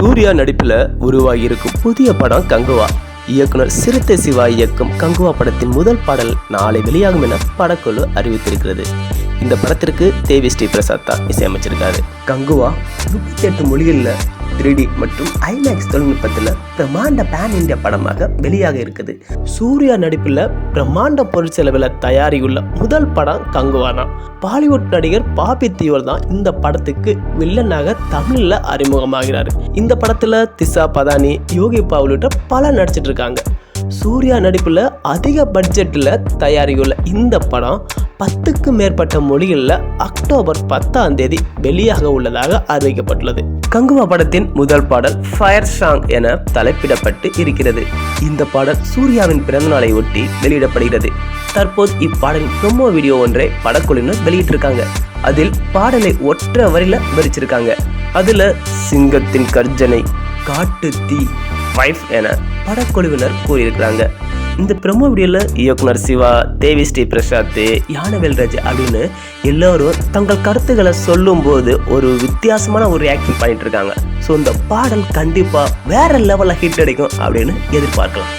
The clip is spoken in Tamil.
சூர்யா நடிப்பில் உருவாகியிருக்கும் புதிய படம் கங்குவா. இயக்குனர் சிறுத்தை சிவா இயக்கும் கங்குவா படத்தின் முதல் பாடல் நாளை வெளியாகும் என படக்குழு அறிவித்திருக்கிறது. இந்த படத்திற்கு தேவி ஸ்ரீ பிரசாத் தான் இசையமைச்சிருக்காரு. கங்குவா முப்பத்தி எட்டு மொழிகளில் 3D மற்றும் ஐமேக்ஸ் தொழில்நுட்பத்தில் பிரமாண்ட பேன் இந்தியா படமாக வெளியாக இருக்குது. சூர்யா நடிப்பில் பிரம்மாண்ட பொருட்செலவில் தயாரியுள்ள முதல் படம் கங்குவானா. பாலிவுட் நடிகர் பாபி தியோல் தான் இந்த படத்துக்கு வில்லனாக தமிழில் அறிமுகமாகிறார். இந்த படத்தில் திசா பதானி யோகி பா உள்ளிட்ட பல நடிச்சிட்டு இருக்காங்க. சூர்யா நடிப்பில் அதிக பட்ஜெட்டில் தயாரியுள்ள இந்த படம் பத்துக்கும் மேற்பட்ட மொழிகளில் அக்டோபர் பத்தாம் தேதி வெளியாக உள்ளதாக அறிவிக்கப்பட்டுள்ளது. கங்குவா படத்தின் முதல் பாடல் ஃபயர் சாங் என தலைப்பிடப்பட்டு இருக்கிறது. இந்த பாடல் சூர்யாவின் பிறந்தநாளை ஒட்டி வெளியிடப்படுகிறது. தற்போது இப்பாடலின் ப்ரொமோ வீடியோ ஒன்றை படக்குழுவினர் வெளியிட்டிருக்காங்க. அதில் பாடலை ஒற்றை வரையில் விவரிச்சிருக்காங்க. அதில் சிங்கத்தின் கர்ஜனை காட்டு தீ வைஃப் என படக்குழுவினர் கூறியிருக்கிறாங்க. இந்த ப்ரொமோ வீடியோவில் இயக்குனர் சிவா தேவி ஸ்ரீ பிரசாத் யானவேல்ராஜ் அப்படின்னு எல்லோரும் தங்கள் கருத்துக்களை சொல்லும்போது ஒரு வித்தியாசமான ஒரு ரியாக்ஷன் பண்ணிட்டு இருக்காங்க. ஸோ இந்த பாடல் கண்டிப்பாக வேற லெவலில் ஹிட் அடிக்கும் அப்படின்னு எதிர்பார்க்கலாம்.